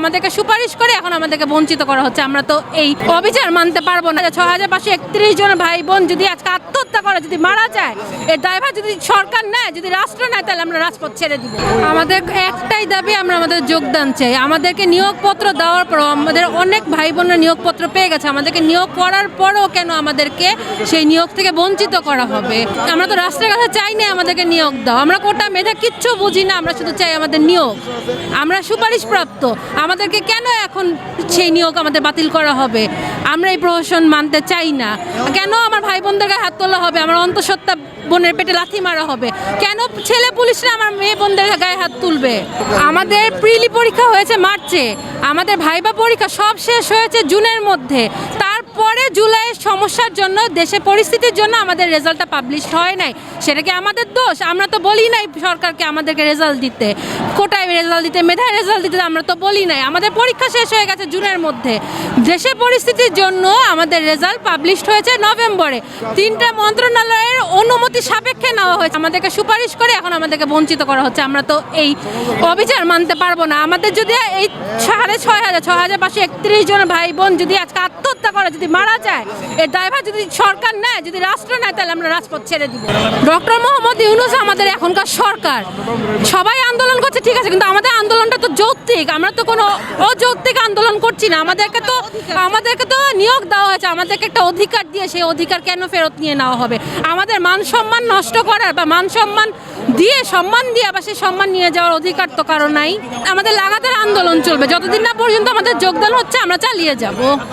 আমাদেরকে সুপারিশ করে এখন আমাদেরকে বঞ্চিত করা হচ্ছে। আমরা তো এই অবিচার মানতে পারব না। ছ হাজার পাঁচশো একত্রিশ জন ভাই বোন যদি আজকে আত্মহত্যা করে, যদি মারা যায় এর দায়ভার যদি সরকার নেয়, যদি রাষ্ট্র নেয় তাহলে আমরা রাজপথ ছেড়ে দিব। আমাদের একটাই দাবি, আমরা আমাদের যোগদান চাই। আমাদেরকে নিয়োগপত্র দেওয়ার পর আমাদের অনেক ভাই বোনের নিয়োগপত্র পেয়ে গেছে। আমাদেরকে নিয়োগ করার পরও কেন আমাদেরকে সেই নিয়োগ থেকে বঞ্চিত করা হবে? আমরা তো রাষ্ট্রের কাছে চাই না আমাদেরকে নিয়োগ দাও। আমরা কোটা মেধা কিচ্ছু বুঝি না, আমরা শুধু চাই আমাদের নিয়োগ। আমরা সুপারিশ প্রাপ্ত আমাদেরকে কেন এখন সেই নিয়োগ আমাদের বাতিল করা হবে? আমরা এই প্রহসন মানতে চাই না। কেন আমার ভাই বোনদের গায়ে হাত তোলা হবে? আমার অন্তঃসত্ত্বা বোনের পেটে লাথি মারা হবে। কেন ছেলে পুলিশরা আমার মেয়ে বোনদের গায়ে হাত তুলবে? আমাদের প্রিলি পরীক্ষা হয়েছে মার্চে। আমাদের ভাইবা পরীক্ষা সব শেষ হয়েছে জুনের মধ্যে। তারপরে জুলাইয়ের সমস্যার জন্য দেশে পরিস্থিতির জন্য আমাদের রেজাল্টটা পাবলিশ হয় নাই। সেটা কি আমাদের দোষ। আমরা তো বলি নাই সরকারকে আমাদেরকে রেজাল্ট দিতে। কোটায় রেজাল্ট দিতে, মেধায় রেজাল্ট দিতে আমরা তো বলি নাই। আমাদের পরীক্ষা শেষ হয়ে গেছে জুনের মধ্যে। দেশের পরিস্থিতির জন্য আমাদের রেজাল্ট পাবলিশড হয়েছে নভেম্বরে। তিনটা মন্ত্রণালয়ের অনুমতি সাপেক্ষে নেওয়া হয়েছে। আমাদেরকে সুপারিশ করে এখন আমাদেরকে বঞ্চিত করা হচ্ছে। আমরা তো এই অবিচার মানতে পারব না। আমাদের যদি এই সাড়ে ছয় হাজার ছয় হাজার পাঁচশো একত্রিশ জন ভাই বোন যদি আজকে আত্মহত্যা করে, যদি মারা যায়, এর দায়ভার যদি সরকার নেয়, যদি রাষ্ট্র নেয়, তাহলে আমরা রাজপথ ছেড়ে দিব। ডক্টর মোহাম্মদ ইউনুস আমাদের এখনকার সরকার। সবাই আন্দোলন করছে, ঠিক আছে, কিন্তু আমাদের আন্দোলনটা তো যৌক্তিক। আমরা তো কোনো অযৌক্তিক আন্দোলন করছি না। আমাদেরকে তো আমাদেরকে তো নিয়োগ দেওয়া হয়েছে। আমাদেরকে একটা অধিকার দিয়ে সেই অধিকার কেন ফেরত নিয়ে নেওয়া হবে? আমাদের মান সম্মান নষ্ট করার বা মান সম্মান দিয়ে সম্মান দিয়ে আবার সেই সম্মান নিয়ে যাওয়ার অধিকার তো কারও নাই। আমাদের লাগাতার আন্দোলন চলবে। যতদিন না পর্যন্ত আমাদের যোগদান হচ্ছে, আমরা চালিয়ে যাব।